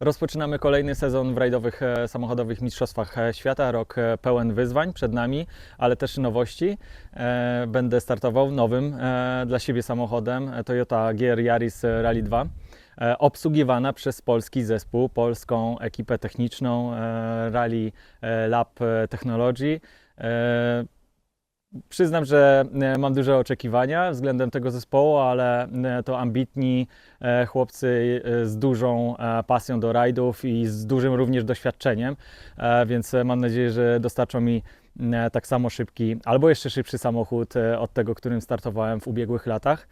Rozpoczynamy kolejny sezon w rajdowych e, samochodowych mistrzostwach e, świata. Rok e, pełen wyzwań przed nami, ale też nowości. Będę startował nowym dla siebie samochodem Toyota GR Yaris Rally 2. e, Obsługiwana przez polski zespół, polską ekipę techniczną Rally Lab Technology. Przyznam, że e, mam duże oczekiwania względem tego zespołu, ale e, to ambitni e, chłopcy z dużą pasją do rajdów i z dużym również doświadczeniem, więc mam nadzieję, że dostarczą mi tak samo szybki albo jeszcze szybszy samochód od tego, którym startowałem w ubiegłych latach.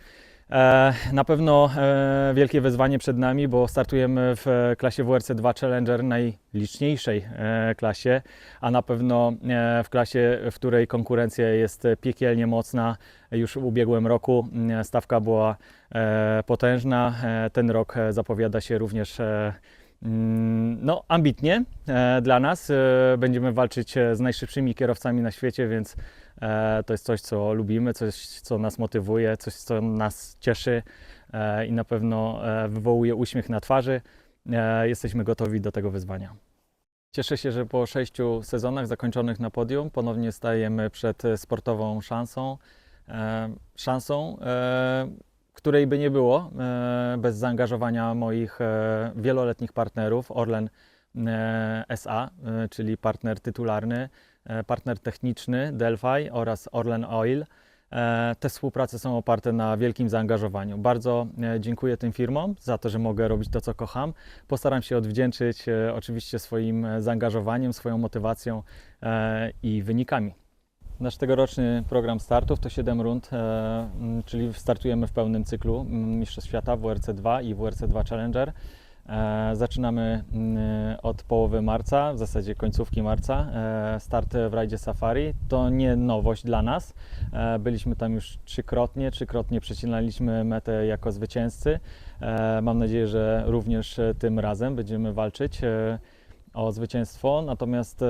E, Na pewno e, wielkie wyzwanie przed nami, bo startujemy w e, klasie WRC2 Challenger, najliczniejszej klasie, a na pewno w klasie, w której konkurencja jest piekielnie mocna. Już w ubiegłym roku stawka była potężna. Ten rok zapowiada się również no, ambitnie e, dla nas. E, Będziemy walczyć e, z najszybszymi kierowcami na świecie, więc to jest coś, co lubimy, coś, co nas motywuje, coś, co nas cieszy i na pewno wywołuje uśmiech na twarzy. Jesteśmy gotowi do tego wyzwania. Cieszę się, że po sześciu sezonach zakończonych na podium ponownie stajemy przed sportową szansą. Szansą, której by nie było e, bez zaangażowania moich e, wieloletnich partnerów Orlen e, SA, czyli partner tytularny, partner techniczny Delphi oraz Orlen Oil. Te współprace są oparte na wielkim zaangażowaniu. Bardzo dziękuję tym firmom za to, że mogę robić to, co kocham. Postaram się odwdzięczyć oczywiście swoim zaangażowaniem, swoją motywacją i wynikami. Nasz tegoroczny program startów to 7 rund, e, czyli startujemy w pełnym cyklu Mistrzostw Świata WRC2 i WRC2 Challenger. E, Zaczynamy od połowy marca, w zasadzie końcówki marca. E, Start w rajdzie Safari to nie nowość dla nas. Byliśmy tam już trzykrotnie, trzykrotnie przecinaliśmy metę jako zwycięzcy. Mam nadzieję, że również tym razem będziemy walczyć o zwycięstwo. Natomiast y,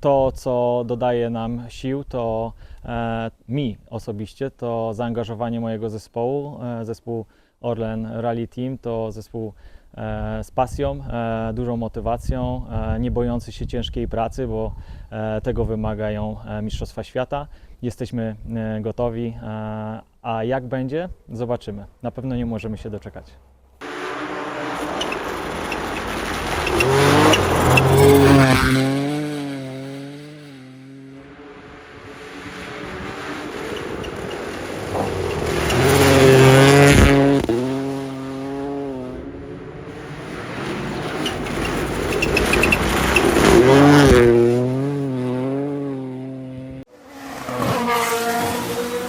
to, co dodaje nam sił, to e, mi osobiście, to zaangażowanie mojego zespołu. E, zespół Orlen Rally Team to zespół e, z pasją, e, dużą motywacją, e, nie bojący się ciężkiej pracy, bo e, tego wymagają e, Mistrzostwa Świata. Jesteśmy e, gotowi, e, a jak będzie, zobaczymy. Na pewno nie możemy się doczekać.